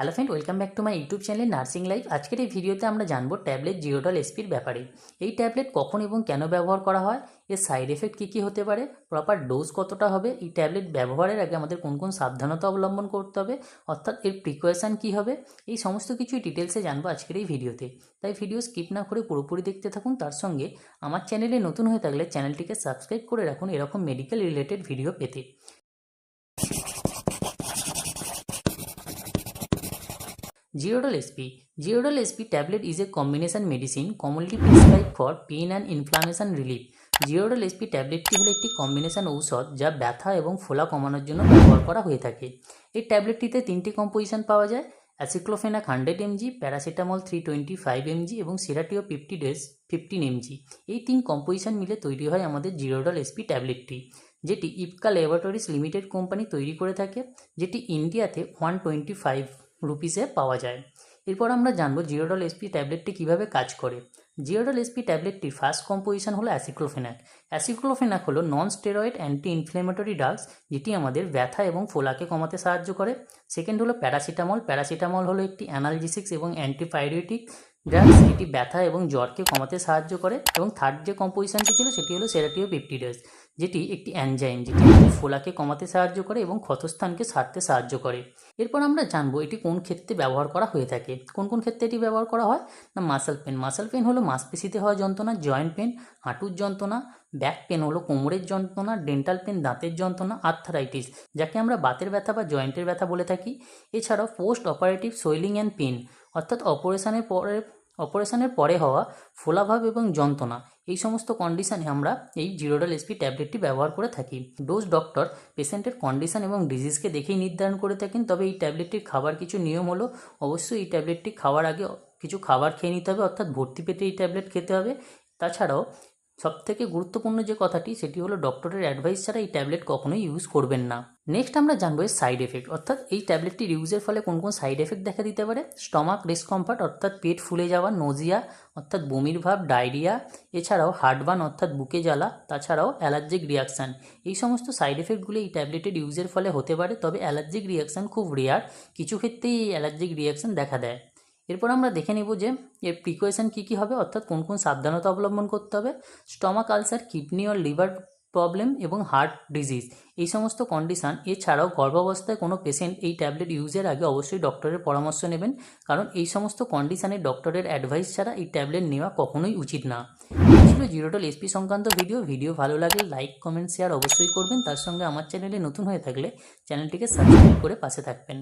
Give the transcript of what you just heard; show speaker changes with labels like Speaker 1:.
Speaker 1: Hello friend welcome back to my YouTube channel nursing life আজকের এই ভিডিওতে আমরা জানব ট্যাবলেট জিওডল এসপির ব্যাপারে। এই ট্যাবলেট কখন এবং কেন ব্যবহার করা হয়? এর সাইড এফেক্ট কী কী হতে পারে? প্রপার ডোজ কতটা হবে? এই ট্যাবলেট ব্যবহারের আগে আমাদের কোন কোন সাবধানতা অবলম্বন করতে হবে? অর্থাৎ এর প্রিকোয়েশন কী হবে? এই সমস্ত কিছুই ডিটেলসে জানব আজকের এই ভিডিওতে। তাই ভিডিও স্কিপ না করে পুরোপুরি দেখতে থাকুন। তার সঙ্গে আমার চ্যানেলে নতুন হয়ে থাকলে চ্যানেলটিকে সাবস্ক্রাইব করে রাখুন এরকম মেডিকেল রিলেটেড ভিডিও পেতে। Geodol SP Geodol SP tablet is a combination medicine commonly prescribed for pain and inflammation relief. Geodol SP ট্যাবলেটটি হলো একটি কম্বিনেশন ঔষধ যা ব্যথা এবং ফোলা কমানোর জন্য ব্যবহার করা হয়ে থাকে। এই ট্যাবলেটটিতে তিনটি কম্পোজিশন পাওয়া যায় aceclofenac hundred MG paracetamol three twenty five MG এবং serratiopeptidase fifteen MG এই তিন কম্পোজিশন মিলে তৈরি হয় আমাদের জিরোডল এসপি ট্যাবলেটটি যেটি ইপকা ল্যাবরেটরিজ লিমিটেড কোম্পানি তৈরি করে থাকে, যেটি ইন্ডিয়াতে ওয়ান টোয়েন্টি ফাইভ রুপিসে পাওয়া যায়। এরপর আমরা জানব জিওডল এসপি ট্যাবলেটটি কীভাবে কাজ করে। জিওডল এসপি ট্যাবলেটটির ফার্স্ট কম্পোজিশন হলো অ্যাসিক্লোফেনাক। অ্যাসিক্লোফেনাক হলো non steroid anti inflammatory drugs যেটি আমাদের ব্যথা এবং ফোলাকে কমাতে সাহায্য করে। সেকেন্ড হলো প্যারাসিটামল। প্যারাসিটামল হলো একটি অ্যানালজিসিক্স এবং অ্যান্টিপাইরেটিক ড্রাগস এটি ব্যথা এবং জ্বরকে কমাতে সাহায্য করে। এবং থার্ড যে কম্পোজিশনটি ছিল, সেটি হলো সেরাটিও পেপটিডাস যেটি একটি অ্যানজাইম যেটি ফোলাকে কমাতে সাহায্য করে এবং ক্ষতস্থানকে সারতে সাহায্য করে। এরপর আমরা জানব এটি কোন ক্ষেত্রে ব্যবহার করা হয়ে থাকে। কোন কোন ক্ষেত্রে এটি ব্যবহার করা হয়? না মাসেল পেন মাসেল পেন হলো মাসপেশিতে হওয়া যন্ত্রণা জয়েন্ট পেন হাঁটুর যন্ত্রণা ব্যাক পেন হলো কোমরের যন্ত্রণা ডেন্টাল পেন দাঁতের যন্ত্রণা আর্থারাইটিস যাকে আমরা বাতের ব্যথা বা জয়েন্টের ব্যথা বলে থাকি। এছাড়াও post operative swelling and pain অর্থাৎ অপারেশনের পরে অপারেশনের পরে হওয়া ফোলাভাব এবং যন্ত্রণা, এই সমস্ত কন্ডিশনে আমরা এই জিরোডাল এসপি ট্যাবলেটটি ব্যবহার করে থাকি। ডোজ ডক্টর পেশেন্টের কন্ডিশন এবং ডিজিজকে দেখেই নির্ধারণ করে থাকেন, তবে এই ট্যাবলেটটির খাবার কিছু নিয়ম হলো, অবশ্যই এই ট্যাবলেটটি খাওয়ার আগে কিছু খাবার খেয়ে নিতে হবে, অর্থাৎ ভর্তি পেটে এই ট্যাবলেট খেতে হবে। তাছাড়াও সবথেকে গুরুত্বপূর্ণ যে কথাটি, সেটি হলো ডক্টরের অ্যাডভাইস ছাড়া এই ট্যাবলেট কখনোই ইউজ করবেন না। নেক্সট আমরা জানব এর সাইড এফেক্ট অর্থাৎ এই ট্যাবলেটটির ইউজের ফলে কোন কোন সাইড এফেক্ট দেখা দিতে পারে? স্টমাক ডিসকমফর্ট অর্থাৎ পেট ফুলে যাওয়া নোজিয়া অর্থাৎ বমির ভাব ডায়রিয়া এছাড়াও হার্টবান অর্থাৎ বুকে জ্বালা, তাছাড়াও অ্যালার্জিক রিয়াকশান এই সমস্ত সাইড এফেক্টগুলি এই ট্যাবলেটের ইউজের ফলে হতে পারে, তবে অ্যালার্জিক রিয়াকশান খুব রেয়ার কিছু ক্ষেত্রেই এই অ্যালার্জিক রিয়াকশান দেখা দেয়। এরপর আমরা দেখে নেব যে এর প্রিকোয়েশন কী কী হবে, অর্থাৎ কোন কোন সাবধানতা অবলম্বন করতে হবে। স্টমাক আলসার কিডনি ও লিভার প্রবলেম এবং হার্ট ডিজিজ এই সমস্ত কন্ডিশান এছাড়াও গর্ভাবস্থায় কোনো পেশেন্ট এই ট্যাবলেট ইউজের আগে অবশ্যই ডক্টরের পরামর্শ নেবেন, কারণ এই সমস্ত কন্ডিশানে ডক্টরের অ্যাডভাইস ছাড়া এই ট্যাবলেট নেওয়া কখনোই উচিত না। ছিল জিরোটল এসপি সংক্রান্ত ভিডিও ভিডিও ভালো লাগলে লাইক কমেন্ট শেয়ার অবশ্যই করবেন। তার সঙ্গে আমার চ্যানেলে নতুন হয়ে থাকলে চ্যানেলটিকে সাবস্ক্রাইব করে পাশে থাকবেন।